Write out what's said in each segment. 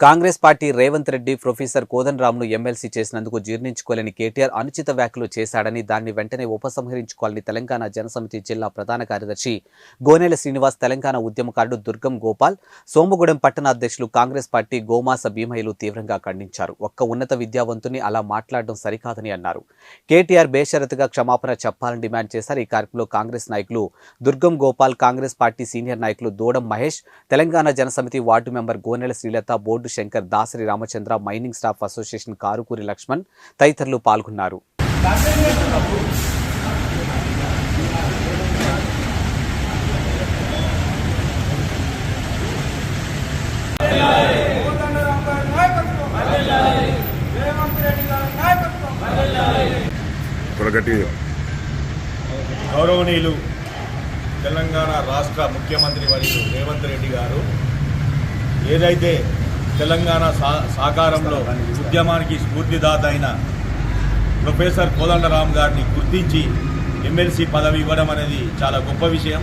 Congress party Revanth Reddy professor కోదండరామ్ను MLC చేసినందుకు జీర్ణించుకోలేని కేటీఆర్ అనుచిత వ్యాఖ్యలు చేశాడని దాన్ని వెంటనే ఉపసంహరించుకోవాలని తెలంగాణ జనసమితి జిల్లా ప్రధాన కార్యదర్శి గోనెల శ్రీనివాస్ తెలంగాణ ఉద్యమకారుడు దుర్గం గోపాల్ సోమగూడెం పట్టణ అధ్యక్షులు కాంగ్రెస్ పార్టీ గోమాస భీమయ్యలు తీవ్రంగా ఖండించారు. ఒక్క ఉన్నత విద్యావంతుని అలా మాట్లాడడం సరికాదని అన్నారు. కేటీఆర్ బేషరతుగా క్షమాపణ చెప్పాలని డిమాండ్ చేశారు. ఈ కార్యక్రమంలో కాంగ్రెస్ నాయకులు దుర్గం గోపాల్ కాంగ్రెస్ పార్టీ సీనియర్ నాయకులు దూడం Mahesh Telangana Janasamithi ward member Gonela Srilatha board Shankar Dasari Ramachandra mining staff association Karukuri Laxman తదితరులు పాల్గొన్నారు. గౌరవనీయులు తెలంగాణ రాష్ట్ర ముఖ్యమంత్రి వర్యులు రేవంత్ రెడ్డి గారు ఏదైతే తెలంగాణ సా సాకారంలో ఉద్యమానికి స్ఫూర్తిదాత అయిన ప్రొఫెసర్ కోదండరామ్ గారిని గుర్తించి ఎమ్మెల్సీ పదవి ఇవ్వడం అనేది చాలా గొప్ప విషయం.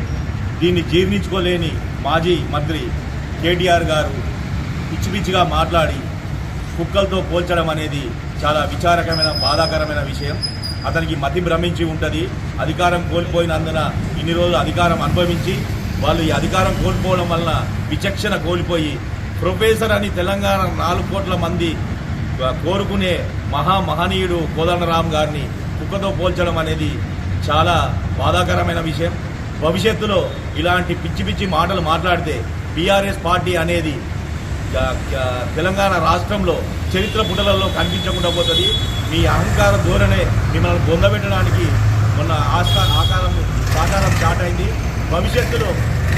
దీన్ని జీర్ణించుకోలేని మాజీ మంత్రి కేటీఆర్ గారు పిచ్చి పిచ్చిగా మాట్లాడి కుక్కలతో పోల్చడం అనేది చాలా విచారకరమైన బాధాకరమైన విషయం. అతనికి మతి భ్రమించి ఉంటుంది. అధికారం కోల్పోయినందున ఇన్ని రోజులు అధికారం అనుభవించి వాళ్ళు ఈ అధికారం కోల్పోవడం వలన విచక్షణ కోల్పోయి ప్రొఫెసర్ అని తెలంగాణ నాలుగు కోట్ల మంది కోరుకునే మహా మహనీయుడు కోదండరామ్ గారిని కుక్కతో పోల్చడం అనేది చాలా బాధాకరమైన విషయం. భవిష్యత్తులో ఇలాంటి పిచ్చి పిచ్చి మాటలు మాట్లాడితే బీఆర్ఎస్ పార్టీ అనేది తెలంగాణ రాష్ట్రంలో చరిత్ర పుటలలో కనిపించకుండా పోతుంది. మీ అహంకార ధోరణే మిమ్మల్ని పొందబెట్టడానికి మొన్న ఆస్కా ఆకారం సాకారం స్టార్ట్ అయింది భవిష్యత్తులో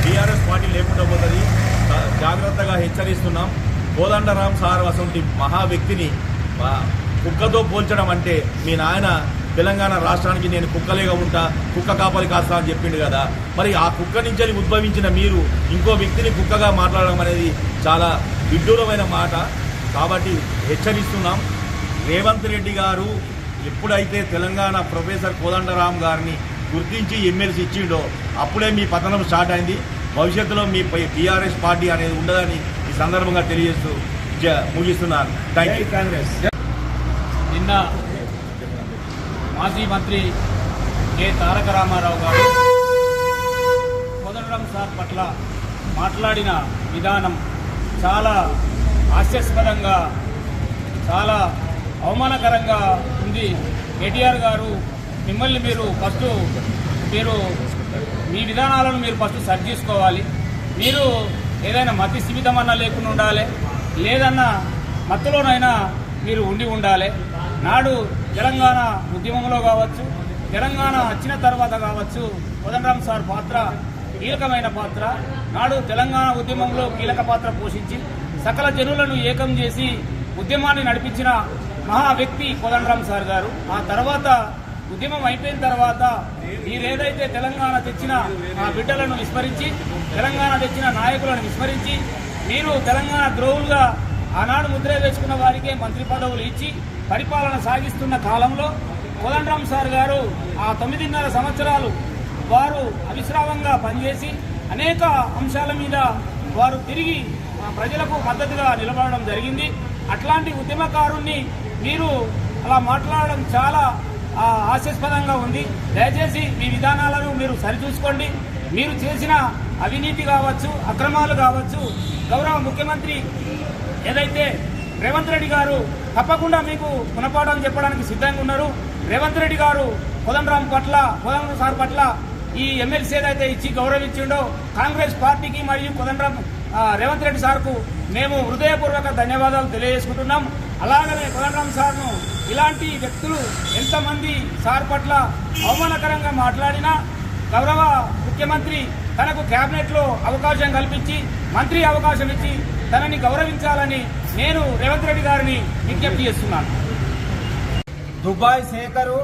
బీఆర్ఎస్ పార్టీ లేకుండా పోతుంది. జాగ్రత్తగా హెచ్చరిస్తున్నాం. కోదండరాం సార్ అసలు మహా వ్యక్తిని కుక్కతో పోల్చడం అంటే మీ నాయన తెలంగాణ రాష్ట్రానికి నేను కుక్కలేగా ఉంటా కుక్క కాపలి కాస్తా అని చెప్పిండు కదా. మరి ఆ కుక్క నుంచి ఉద్భవించిన మీరు ఇంకో వ్యక్తిని కుక్కగా మాట్లాడడం అనేది చాలా విడ్డూరమైన మాట. కాబట్టి హెచ్చరిస్తున్నాం. రేవంత్ రెడ్డి గారు ఎప్పుడైతే తెలంగాణ ప్రొఫెసర్ కోదండరామ్ గారిని గుర్తించి ఎమ్మెల్సీ ఇచ్చిండో అప్పుడే మీ పతనం స్టార్ట్ అయింది. భవిష్యత్తులో మీ బీఆర్ఎస్ పార్టీ అనేది ఉండదని ఈ సందర్భంగా తెలియజేస్తూ ముగిస్తున్నాను థ్యాంక్ యూ కాంగ్రెస్. నిన్న మాజీ మంత్రి కె. తారక రామారావు గారు కోదండరాం సార్ పట్ల మాట్లాడిన విధానం చాలా హాస్యాస్పదంగా చాలా అవమానకరంగా ఉంది. కేటీఆర్ గారు మిమ్మల్ని మీరు ఫస్ట్ మీరు మీ విధానాలను మీరు ఫస్ట్ సరి చేసుకోవాలి. మీరు ఏదైనా మతి స్థిమితమన్నా లేకుండా ఉండాలి. లేదన్నా మత్తులోనైనా మీరు ఉండి ఉండాలి. నాడు తెలంగాణ ఉద్యమంలో కావచ్చు తెలంగాణ వచ్చిన తర్వాత కావచ్చు కోదండరామ్ సార్ పాత్ర కీలకమైన పాత్ర. నాడు తెలంగాణ ఉద్యమంలో కీలక పాత్ర పోషించి సకల జనులను ఏకం చేసి ఉద్యమాన్ని నడిపించిన మహా వ్యక్తి కోదండరాం సార్ గారు. ఆ తర్వాత ఉద్యమం అయిపోయిన తర్వాత మీరేదైతే తెలంగాణ తెచ్చిన ఆ బిడ్డలను విస్మరించి తెలంగాణ తెచ్చిన నాయకులను విస్మరించి మీరు తెలంగాణ ద్రోహులుగా ఆనాడు ముద్ర వేసుకున్న వారికే మంత్రి పదవులు ఇచ్చి పరిపాలన సాగిస్తున్న కాలంలో కోదండరామ్ సార్ గారు ఆ తొమ్మిదిన్నర సంవత్సరాలు వారు అవిశ్రామంగా పనిచేసి అనేక అంశాల మీద వారు తిరిగి ప్రజలకు మద్దతుగా నిలబడడం జరిగింది. అట్లాంటి ఉద్యమకారుణ్ణి మీరు అలా మాట్లాడడం చాలా హాస్యాస్పదంగా ఉంది. దయచేసి మీ విధానాలను మీరు సరిచూసుకోండి. మీరు చేసిన అవినీతి కావచ్చు అక్రమాలు కావచ్చు గౌరవ ముఖ్యమంత్రి ఏదైతే రేవంత్ రెడ్డి గారు తప్పకుండా మీకు గుణపాఠం చెప్పడానికి సిద్ధంగా ఉన్నారు. రేవంత్ రెడ్డి గారు కోదండరాం పట్ల కోదండరాం సార్ పట్ల ఈ ఎమ్మెల్సీ ఏదైతే ఇచ్చి గౌరవించిండో కాంగ్రెస్ పార్టీకి మరియు కోదండరాం రేవంత్ రెడ్డి సార్కు మేము హృదయపూర్వక ధన్యవాదాలు తెలియజేసుకుంటున్నాం. అలాగనే కోదండరాం సార్ను ఇలాంటి వ్యక్తులు ఎంతమంది సార్ పట్ల అవమానకరంగా మాట్లాడినా గౌరవ ముఖ్యమంత్రి తనకు కేబినెట్లో అవకాశం కల్పించి మంత్రి అవకాశం ఇచ్చి తనని గౌరవించాలని నేను రేవంత్ రెడ్డి గారిని విజ్ఞప్తి చేస్తున్నాను. దుబాయ్ శేఖరు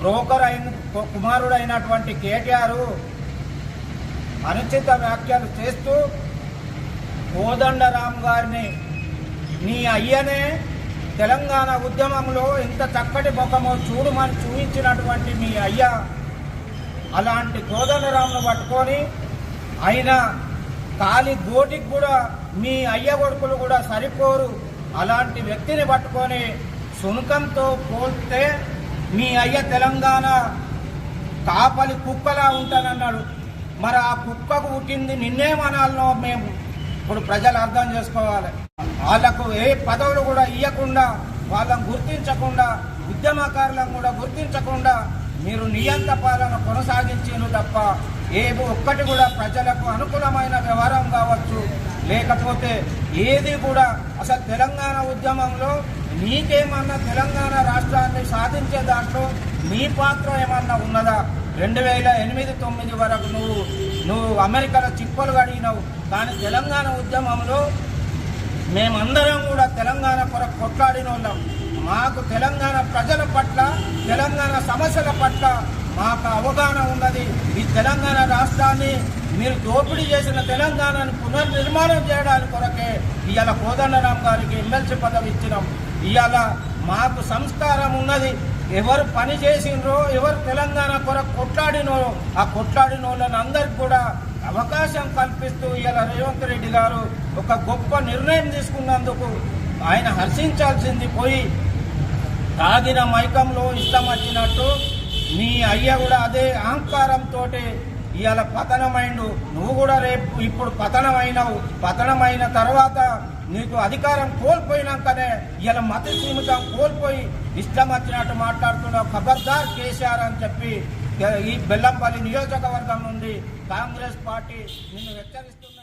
బ్రోకర్ అయిన కుమారుడు అయినటువంటి కేటీఆర్ అనుచిత వ్యాఖ్యలు చేస్తూ కోదండరామ్ గారిని నీ అయ్యనే తెలంగాణ ఉద్యమంలో ఇంత చక్కటి ముఖమో చూడమని చూపించినటువంటి మీ అయ్య అలాంటి కోదండరాంను పట్టుకొని ఆయన కాలి గోటికి కూడా మీ అయ్య కొడుకులు కూడా సరిపోరు. అలాంటి వ్యక్తిని పట్టుకొని సునకంతో పోల్తే మీ అయ్య తెలంగాణ కాపలి కుక్కలా ఉంటానన్నాడు. మరి ఆ కుక్కకు పుట్టింది నిన్నేమనాలనో మేము. ఇప్పుడు ప్రజలు అర్థం చేసుకోవాలి. వాళ్ళకు ఏ పదవులు కూడా ఇవ్వకుండా వాళ్ళని గుర్తించకుండా ఉద్యమకారులను కూడా గుర్తించకుండా మీరు నియంత పాలన కొనసాగించను తప్ప ఏ ఒక్కటి కూడా ప్రజలకు అనుకూలమైన వ్యవహారం కావచ్చు. లేకపోతే ఏది కూడా అసలు తెలంగాణ ఉద్యమంలో నీకేమన్నా తెలంగాణ రాష్ట్రాన్ని సాధించే దాంట్లో నీ పాత్ర ఏమన్నా ఉన్నదా? రెండు వేల ఎనిమిది తొమ్మిది వరకు నువ్వు నువ్వు అమెరికాలో చిప్పలు కడిగినావు. కానీ తెలంగాణ ఉద్యమంలో మేమందరం కూడా తెలంగాణ కొరకు కొట్లాడిన వాళ్ళం మాకు తెలంగాణ ప్రజల పట్ల తెలంగాణ సమస్యల పట్ల మాకు అవగాహన ఉన్నది. ఈ తెలంగాణ రాష్ట్రాన్ని మీరు దోపిడీ చేసిన తెలంగాణను పునర్నిర్మాణం చేయడానికి కొరకే ఇవాళ కోదండరామ్ గారికి ఎమ్మెల్సీ పదవి ఇచ్చినాం. ఇవాళ మాకు సంస్కారం ఉన్నది. ఎవరు పని చేసిండ్రో ఎవరు తెలంగాణ కొరకు కొట్లాడినో ఆ కొట్లాడిన వాళ్ళని అందరికి కూడా అవకాశం కల్పిస్తూ ఇలా రేవంత్ రెడ్డి గారు ఒక గొప్ప నిర్ణయం తీసుకున్నందుకు ఆయన హర్షించాల్సింది పోయి తాగిన మైకంలో ఇష్టం వచ్చినట్టు నీ అయ్య కూడా అదే అహంకారంతో ఇవాళ పతనమైండు. నువ్వు కూడా రేపు ఇప్పుడు పతనమైనావు. పతనమైన తర్వాత నీకు అధికారం కోల్పోయినాకనే ఇలా మత సీమితం కోల్పోయి ఇష్టం వచ్చినట్టు మాట్లాడుతున్నావు. ఖబర్దార్ కేసీఆర్ అని చెప్పి ఈ బెల్లంపల్లి నియోజకవర్గం నుండి కాంగ్రెస్ పార్టీ నిన్ను హెచ్చరిస్తుంది.